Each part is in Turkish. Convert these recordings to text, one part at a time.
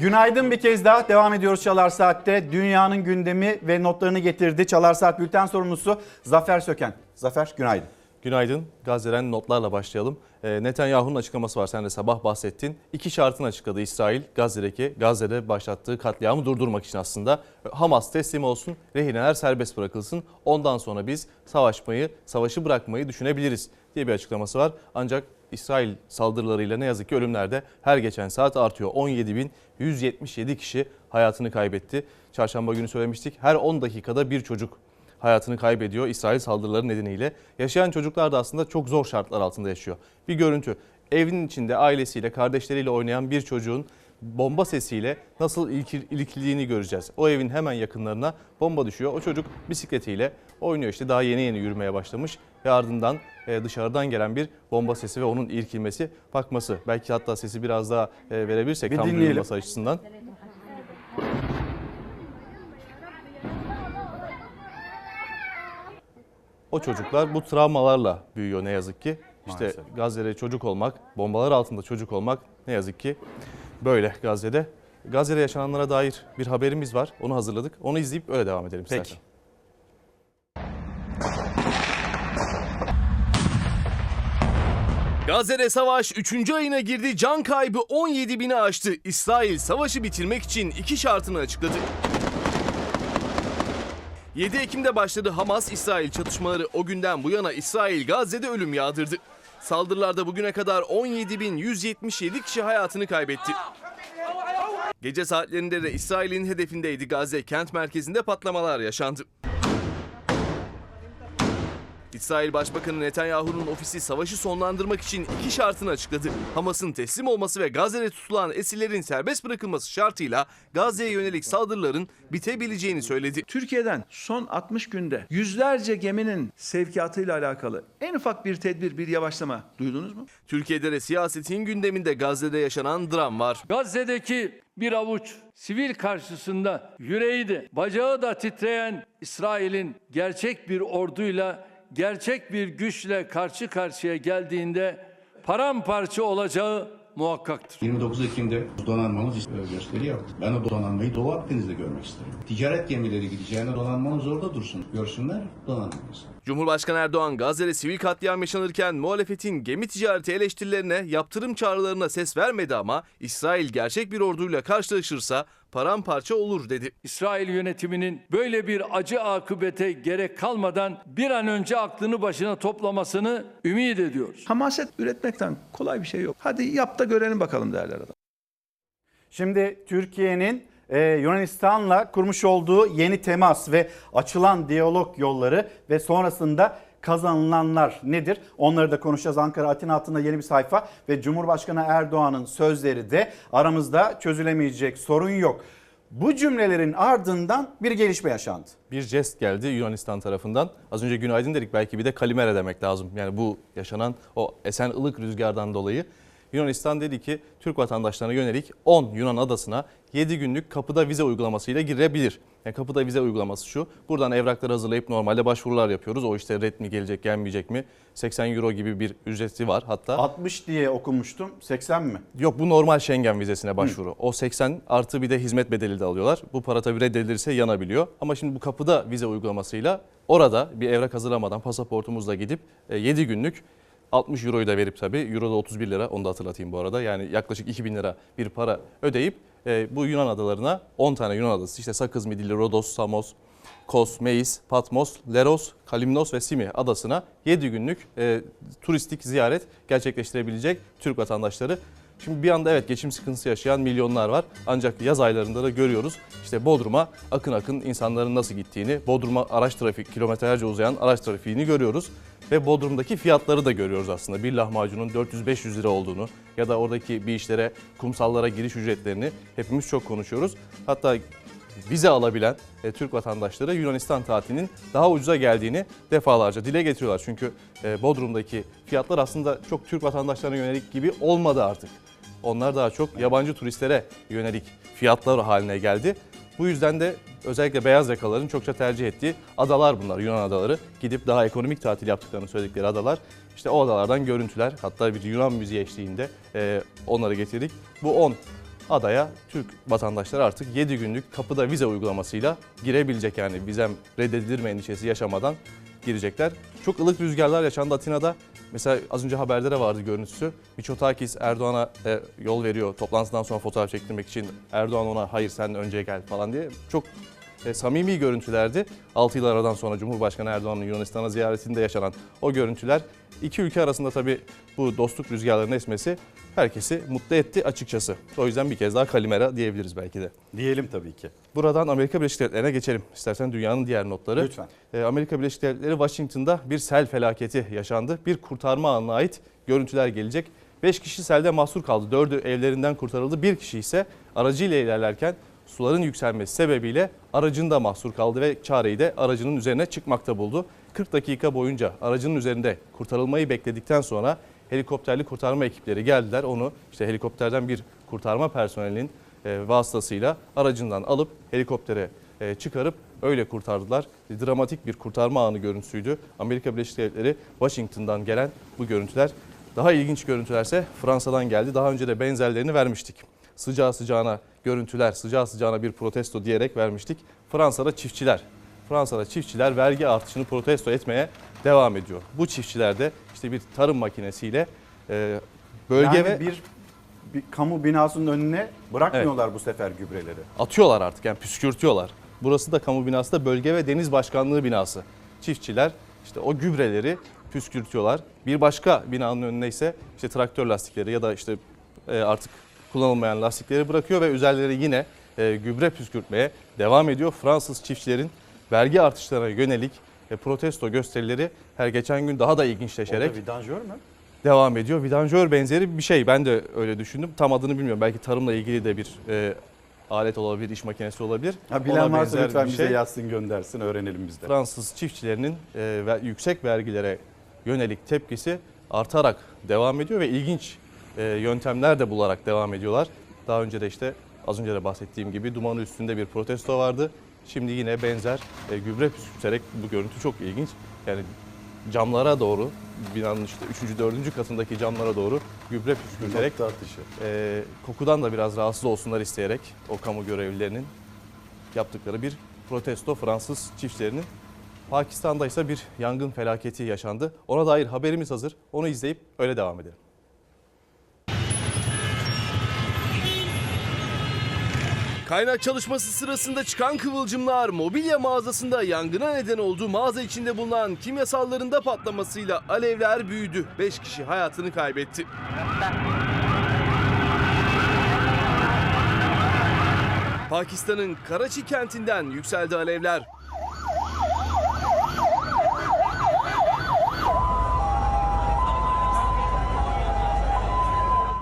Günaydın bir kez daha devam ediyoruz Çalar Saat'te. Dünyanın gündemi ve notlarını getirdi. Çalar Saat bülten sorumlusu Zafer Söken. Zafer günaydın. Günaydın. Gazze'den notlarla başlayalım. Ee, Netanyahu'nun açıklaması var. Sen de sabah bahsettin. İki şartını açıkladı İsrail Gazze'deki Gazze'de başlattığı katliamı durdurmak için aslında. Hamas teslim olsun, rehineler serbest bırakılsın. Ondan sonra biz savaşmayı, savaşı bırakmayı düşünebiliriz diye bir açıklaması var. Ancak İsrail saldırılarıyla ne yazık ki ölümler de her geçen saat artıyor. 17.177 kişi hayatını kaybetti. Çarşamba günü söylemiştik. Her 10 dakikada bir çocuk hayatını kaybediyor İsrail saldırıları nedeniyle. Yaşayan çocuklar da aslında çok zor şartlar altında yaşıyor. Bir görüntü. Evinin içinde ailesiyle, kardeşleriyle oynayan bir çocuğun bomba sesiyle nasıl ilkil- ilkildiğini göreceğiz. O evin hemen yakınlarına bomba düşüyor. O çocuk bisikletiyle oynuyor işte daha yeni yeni yürümeye başlamış ve ardından e, dışarıdan gelen bir bomba sesi ve onun irkilmesi, bakması. Belki hatta sesi biraz daha e, verebilirsek Bir tam duyulması açısından. O çocuklar bu travmalarla büyüyor ne yazık ki. İşte Maalesef. Gazze'de çocuk olmak, bombalar altında çocuk olmak ne yazık ki böyle Gazze'de. Gazze'de yaşananlara dair bir haberimiz var. Onu hazırladık. Onu izleyip öyle devam edelim Peki. istersen. Gazze'de savaş 3. ayına girdi. Can kaybı 17 bini aştı. İsrail savaşı bitirmek için iki şartını açıkladı. 7 Ekim'de başladı Hamas-İsrail çatışmaları. O günden bu yana İsrail Gazze'de ölüm yağdırdı. Saldırılarda bugüne kadar 17.177 kişi hayatını kaybetti. Gece saatlerinde de İsrail'in hedefindeydi Gazze. Kent merkezinde patlamalar yaşandı. İsrail Başbakanı Netanyahu'nun ofisi savaşı sonlandırmak için iki şartını açıkladı. Hamas'ın teslim olması ve Gazze'de tutulan esirlerin serbest bırakılması şartıyla Gazze'ye yönelik saldırıların bitebileceğini söyledi. Türkiye'den son 60 günde yüzlerce geminin sevkiyatıyla alakalı en ufak bir tedbir, bir yavaşlama duydunuz mu? Türkiye'de de siyasetin gündeminde Gazze'de yaşanan dram var. Gazze'deki bir avuç sivil karşısında yüreği de bacağı da titreyen İsrail'in gerçek bir orduyla gerçek bir güçle karşı karşıya geldiğinde paramparça olacağı muhakkaktır. 29 Ekim'de donanmamız e, gösteri yaptı. Ben o donanmayı Doğu Akdeniz'de görmek isterim. Ticaret gemileri gideceğine donanmamız orada dursun. Görsünler donanmamızı. Cumhurbaşkanı Erdoğan Gazze'de sivil katliam yaşanırken muhalefetin gemi ticareti eleştirilerine, yaptırım çağrılarına ses vermedi ama İsrail gerçek bir orduyla karşılaşırsa paramparça olur dedi. İsrail yönetiminin böyle bir acı akıbete gerek kalmadan bir an önce aklını başına toplamasını ümit ediyoruz. Hamaset üretmekten kolay bir şey yok. Hadi yap da görelim bakalım derler adam. Şimdi Türkiye'nin e, Yunanistan'la kurmuş olduğu yeni temas ve açılan diyalog yolları ve sonrasında kazanılanlar nedir? Onları da konuşacağız. Ankara Atina hattında yeni bir sayfa ve Cumhurbaşkanı Erdoğan'ın sözleri de aramızda çözülemeyecek sorun yok. Bu cümlelerin ardından bir gelişme yaşandı. bir jest geldi Yunanistan tarafından. Az önce günaydın dedik belki bir de kalimera demek lazım. Yani bu yaşanan o esen ılık rüzgardan dolayı. Yunanistan dedi ki Türk vatandaşlarına yönelik 10 Yunan adasına 7 günlük kapıda vize uygulamasıyla girebilir. Yani kapıda vize uygulaması şu. Buradan evrakları hazırlayıp normalde başvurular yapıyoruz. O işte red mi gelecek gelmeyecek mi? 80 euro gibi bir ücreti var hatta. 60 diye okumuştum. 80 mi? Yok bu normal Schengen vizesine başvuru. O 80 artı bir de hizmet bedeli de alıyorlar. Bu para tabii reddedilirse yanabiliyor. Ama şimdi bu kapıda vize uygulamasıyla orada bir evrak hazırlamadan pasaportumuzla gidip 7 günlük 60 euroyu da verip tabii euro da 31 lira onu da hatırlatayım bu arada. Yani yaklaşık 2000 lira bir para ödeyip e, bu Yunan adalarına 10 tane Yunan adası işte Sakız, Midilli, Rodos, Samos, Kos, Meis, Patmos, Leros, Kalimnos ve Simi adasına 7 günlük e, turistik ziyaret gerçekleştirebilecek Türk vatandaşları. Şimdi bir anda evet geçim sıkıntısı yaşayan milyonlar var. Ancak yaz aylarında da görüyoruz işte Bodrum'a akın akın insanların nasıl gittiğini, Bodrum'a araç trafik, kilometrelerce uzayan araç trafiğini görüyoruz. Ve Bodrum'daki fiyatları da görüyoruz aslında. Bir lahmacunun 400-500 lira olduğunu ya da oradaki bir işlere, kumsallara giriş ücretlerini hepimiz çok konuşuyoruz. Hatta vize alabilen e, Türk vatandaşları Yunanistan tatilinin daha ucuza geldiğini defalarca dile getiriyorlar. Çünkü e, Bodrum'daki fiyatlar aslında çok Türk vatandaşlarına yönelik gibi olmadı artık. Onlar daha çok yabancı turistlere yönelik fiyatlar haline geldi. Bu yüzden de özellikle beyaz yakaların çokça tercih ettiği adalar bunlar Yunan adaları. Gidip daha ekonomik tatil yaptıklarını söyledikleri adalar. İşte o adalardan görüntüler hatta bir Yunan müziği eşliğinde e, onları getirdik. Bu 10 adaya Türk vatandaşları artık 7 günlük kapıda vize uygulamasıyla girebilecek yani vizem reddedilir mi endişesi yaşamadan girecekler. Çok ılık rüzgarlar yaşandı Atina'da. Mesela az önce haberlere vardı görüntüsü. Miçotakis Erdoğan'a e, yol veriyor toplantıdan sonra fotoğraf çektirmek için. Erdoğan ona hayır sen önce gel falan diye. Çok e, samimi görüntülerdi. 6 yıl aradan sonra Cumhurbaşkanı Erdoğan'ın Yunanistan'a ziyaretinde yaşanan o görüntüler. İki ülke arasında tabii bu dostluk rüzgarlarının esmesi herkesi mutlu etti açıkçası. O yüzden bir kez daha kalimera diyebiliriz belki de. Diyelim tabii ki. Buradan Amerika Birleşik Devletleri'ne geçelim. İstersen dünyanın diğer notları. Lütfen. Ee, Amerika Birleşik Devletleri Washington'da bir sel felaketi yaşandı. Bir kurtarma anına ait görüntüler gelecek. 5 kişi selde mahsur kaldı. 4'ü evlerinden kurtarıldı. Bir kişi ise aracıyla ilerlerken suların yükselmesi sebebiyle aracında mahsur kaldı ve çareyi de aracının üzerine çıkmakta buldu. 40 dakika boyunca aracının üzerinde kurtarılmayı bekledikten sonra helikopterli kurtarma ekipleri geldiler. Onu işte helikopterden bir kurtarma personelinin e, vasıtasıyla aracından alıp helikoptere e, çıkarıp öyle kurtardılar. Dramatik bir kurtarma anı görüntüsüydü. Amerika Birleşik Devletleri Washington'dan gelen bu görüntüler. Daha ilginç görüntülerse Fransa'dan geldi. Daha önce de benzerlerini vermiştik. Sıcağı sıcağına görüntüler, sıcağı sıcağına bir protesto diyerek vermiştik. Fransa'da çiftçiler, Fransa'da çiftçiler vergi artışını protesto etmeye devam ediyor. Bu çiftçiler de işte bir tarım makinesiyle e, bölge yani ve bir, bir kamu binasının önüne bırakmıyorlar bu sefer gübreleri. atıyorlar artık yani püskürtüyorlar. Burası da kamu binası da bölge ve deniz başkanlığı binası. Çiftçiler işte o gübreleri püskürtüyorlar. Bir başka binanın önüne ise işte traktör lastikleri ya da işte e, artık kullanılmayan lastikleri bırakıyor ve üzerleri yine e, gübre püskürtmeye devam ediyor. Fransız çiftçilerin vergi artışlarına yönelik e, protesto gösterileri her geçen gün daha da ilginçleşerek Orada vidanjör mü? devam ediyor. Vidanjör benzeri bir şey. Ben de öyle düşündüm. Tam adını bilmiyorum. Belki tarımla ilgili de bir e, alet olabilir, iş makinesi olabilir. Ha, bilen Ona varsa lütfen bir bize şey. yazsın göndersin öğrenelim biz de. Fransız çiftçilerinin e, ve yüksek vergilere yönelik tepkisi artarak devam ediyor ve ilginç yöntemler de bularak devam ediyorlar. Daha önce de işte az önce de bahsettiğim gibi dumanı üstünde bir protesto vardı. Şimdi yine benzer e, gübre püskürterek bu görüntü çok ilginç. Yani camlara doğru binanın işte 3. 4. katındaki camlara doğru gübre püskürterek e, kokudan da biraz rahatsız olsunlar isteyerek o kamu görevlilerinin yaptıkları bir protesto Fransız çiftçilerinin. Pakistan'da ise bir yangın felaketi yaşandı. Ona dair haberimiz hazır. Onu izleyip öyle devam edelim. Kaynak çalışması sırasında çıkan kıvılcımlar mobilya mağazasında yangına neden oldu. Mağaza içinde bulunan kimyasalların da patlamasıyla alevler büyüdü. 5 kişi hayatını kaybetti. Pakistan'ın Karachi kentinden yükseldi alevler.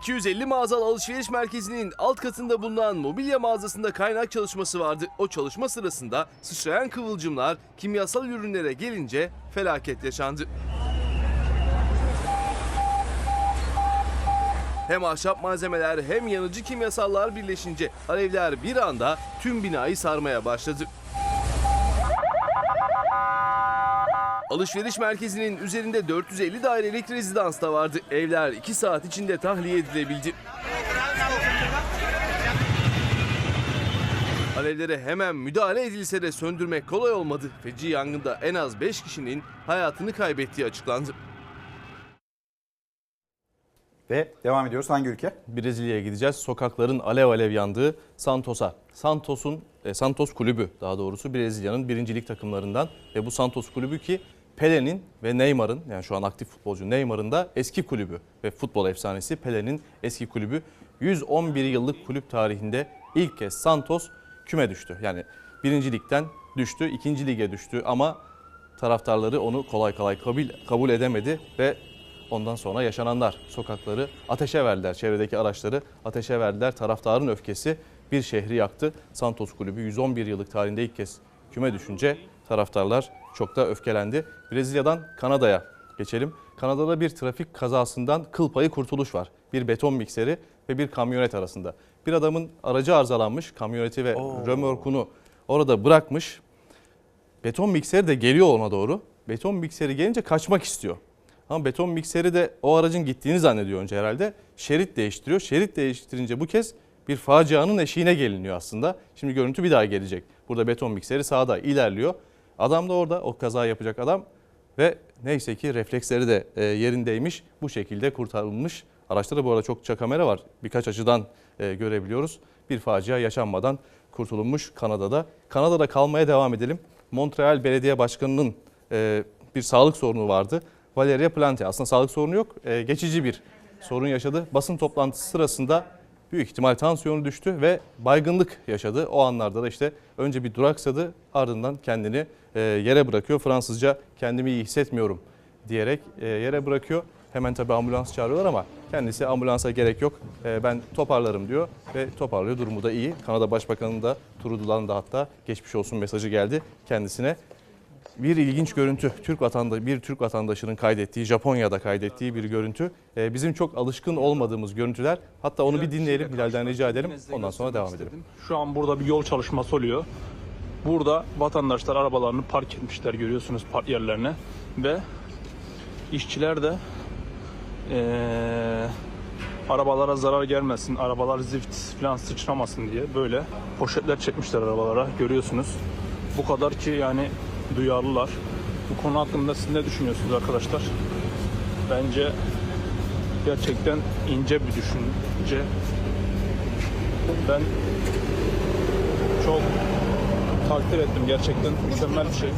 ...250 mağazalı alışveriş merkezinin alt katında bulunan mobilya mağazasında kaynak çalışması vardı. O çalışma sırasında sıçrayan kıvılcımlar kimyasal ürünlere gelince felaket yaşandı. Hem ahşap malzemeler hem yanıcı kimyasallar birleşince alevler bir anda tüm binayı sarmaya başladı. Alışveriş merkezinin üzerinde 450 dairelik rezidans da vardı. Evler 2 saat içinde tahliye edilebildi. Alevlere hemen müdahale edilse de söndürmek kolay olmadı. Feci yangında en az 5 kişinin hayatını kaybettiği açıklandı. Ve devam ediyoruz. Hangi ülke? Brezilya'ya gideceğiz. Sokakların alev alev yandığı Santos'a. Santos'un e, Santos kulübü daha doğrusu Brezilya'nın birincilik takımlarından ve bu Santos kulübü ki Pele'nin ve Neymar'ın yani şu an aktif futbolcu Neymar'ın da eski kulübü ve futbol efsanesi Pele'nin eski kulübü 111 yıllık kulüp tarihinde ilk kez Santos küme düştü. Yani birinci ligden düştü, ikinci lige düştü ama taraftarları onu kolay kolay kabul, kabul edemedi ve ondan sonra yaşananlar sokakları ateşe verdiler. Çevredeki araçları ateşe verdiler. Taraftarın öfkesi bir şehri yaktı. Santos Kulübü 111 yıllık tarihinde ilk kez küme düşünce taraftarlar çok da öfkelendi. Brezilya'dan Kanada'ya geçelim. Kanada'da bir trafik kazasından kıl payı kurtuluş var. Bir beton mikseri ve bir kamyonet arasında. Bir adamın aracı arızalanmış, kamyoneti ve römorkunu orada bırakmış. Beton mikseri de geliyor ona doğru. Beton mikseri gelince kaçmak istiyor. Ama beton mikseri de o aracın gittiğini zannediyor önce herhalde. Şerit değiştiriyor. Şerit değiştirince bu kez bir facianın eşiğine geliniyor aslında. Şimdi görüntü bir daha gelecek. Burada beton mikseri sağda ilerliyor. Adam da orada o kaza yapacak adam ve neyse ki refleksleri de e, yerindeymiş. Bu şekilde kurtarılmış. Araçta da bu arada çokça kamera var. Birkaç açıdan e, görebiliyoruz. Bir facia yaşanmadan kurtulunmuş Kanada'da. Kanada'da kalmaya devam edelim. Montreal Belediye Başkanı'nın e, bir sağlık sorunu vardı. Valeria Plante aslında sağlık sorunu yok. Geçici bir sorun yaşadı. Basın toplantısı sırasında büyük ihtimal tansiyonu düştü ve baygınlık yaşadı. O anlarda da işte önce bir duraksadı ardından kendini e, yere bırakıyor. Fransızca kendimi iyi hissetmiyorum diyerek e, yere bırakıyor. Hemen tabii ambulans çağırıyorlar ama kendisi ambulansa gerek yok. E, ben toparlarım diyor ve toparlıyor. Durumu da iyi. Kanada Başbakanı da Trudeau'dan da hatta geçmiş olsun mesajı geldi kendisine. Bir ilginç görüntü. Türk vatanda bir Türk vatandaşının kaydettiği, Japonya'da kaydettiği bir görüntü. Ee, bizim çok alışkın olmadığımız görüntüler. Hatta onu bir dinleyelim. Hilal'den rica edelim. Ondan sonra devam edelim. Şu an burada bir yol çalışması oluyor. Burada vatandaşlar arabalarını park etmişler görüyorsunuz park yerlerine ve işçiler de eee, arabalara zarar gelmesin, arabalar zift falan sıçramasın diye böyle poşetler çekmişler arabalara görüyorsunuz. Bu kadar ki yani duyarlılar. Bu konu hakkında siz ne düşünüyorsunuz arkadaşlar? Bence gerçekten ince bir düşünce. Ben çok takdir ettim gerçekten mükemmel bir şey.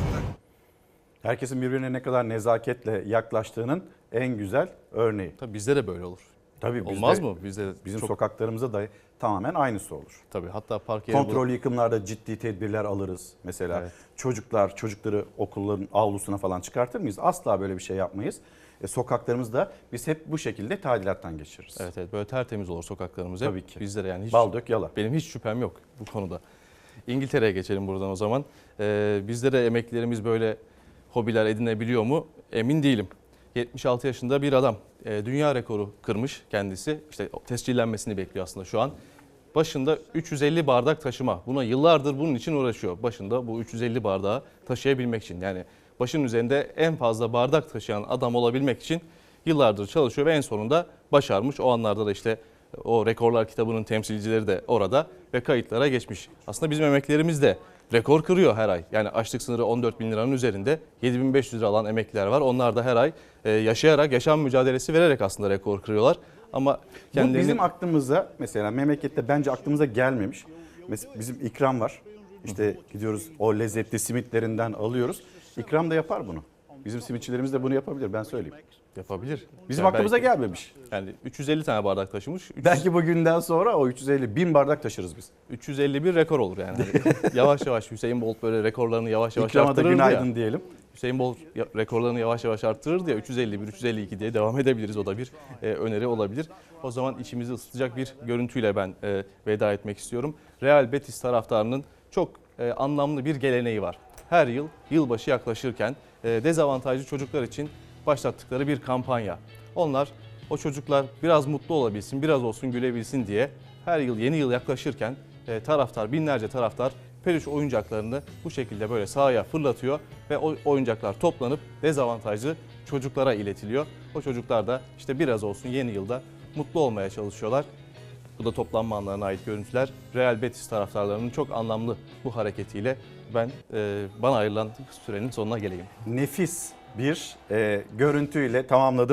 Herkesin birbirine ne kadar nezaketle yaklaştığının en güzel örneği. Tabii bizde de böyle olur. Tabii bizde- Olmaz mı? Bizde de Bizim çok, sokaklarımızda da tamamen aynısı olur. tabii hatta park yeri Kontrol yıkımlarda ciddi tedbirler alırız. Mesela Evet. çocuklar, çocukları okulların avlusuna falan çıkartır mıyız? Asla böyle bir şey yapmayız. E, sokaklarımızda biz hep bu şekilde tadilattan geçiririz. Evet evet böyle tertemiz olur sokaklarımız hep. Tabii ki. Bizde de yani hiç Bal dök yala. Benim hiç şüphem yok bu konuda. İngiltere'ye geçelim buradan o zaman. Ee, bizde de emeklilerimiz böyle hobiler edinebiliyor mu? Emin değilim. 76 yaşında bir adam e, dünya rekoru kırmış kendisi. İşte tescillenmesini bekliyor aslında şu an. Başında 350 bardak taşıma. Buna yıllardır bunun için uğraşıyor. Başında bu 350 bardağı taşıyabilmek için. Yani başın üzerinde en fazla bardak taşıyan adam olabilmek için yıllardır çalışıyor ve en sonunda başarmış. O anlarda da işte o rekorlar kitabının temsilcileri de orada ve kayıtlara geçmiş. Aslında bizim emeklilerimiz de rekor kırıyor her ay. Yani açlık sınırı 14 bin liranın üzerinde 7500 lira alan emekliler var. Onlar da her ay e, yaşayarak, yaşam mücadelesi vererek aslında rekor kırıyorlar. Ama Bu kendilerini... bizim aklımıza mesela memlekette bence aklımıza gelmemiş. Mesela bizim ikram var. İşte gidiyoruz o lezzetli simitlerinden alıyoruz. İkram da yapar bunu. Bizim simitçilerimiz de bunu yapabilir ben söyleyeyim. Yapabilir. Bizim Yani aklımıza belki- gelmemiş. Yani 350 tane bardak taşımış. 300 Belki bugünden sonra o 350 bin bardak taşırız biz. 351 rekor olur yani. Hani yavaş yavaş Hüseyin Bolt böyle rekorlarını yavaş yavaş İkrama da arttırırdı günaydın ya. diyelim. Hüseyin Bolt ya- rekorlarını yavaş yavaş arttırırdı ya 351, 352 diye devam edebiliriz. O da bir e, öneri olabilir. O zaman içimizi ısıtacak bir görüntüyle ben e, veda etmek istiyorum. Real Betis taraftarının çok e, anlamlı bir geleneği var. Her yıl yılbaşı yaklaşırken e, dezavantajlı çocuklar için başlattıkları bir kampanya. Onlar o çocuklar biraz mutlu olabilsin, biraz olsun gülebilsin diye her yıl yeni yıl yaklaşırken e, taraftar, binlerce taraftar peluş oyuncaklarını bu şekilde böyle sahaya fırlatıyor ve o oyuncaklar toplanıp dezavantajlı çocuklara iletiliyor. O çocuklar da işte biraz olsun yeni yılda mutlu olmaya çalışıyorlar. Bu da toplanma anlarına ait görüntüler. Real Betis taraftarlarının çok anlamlı bu hareketiyle ben e, bana ayrılan sürenin sonuna geleyim. Nefis bir e, görüntüyle tamamladı.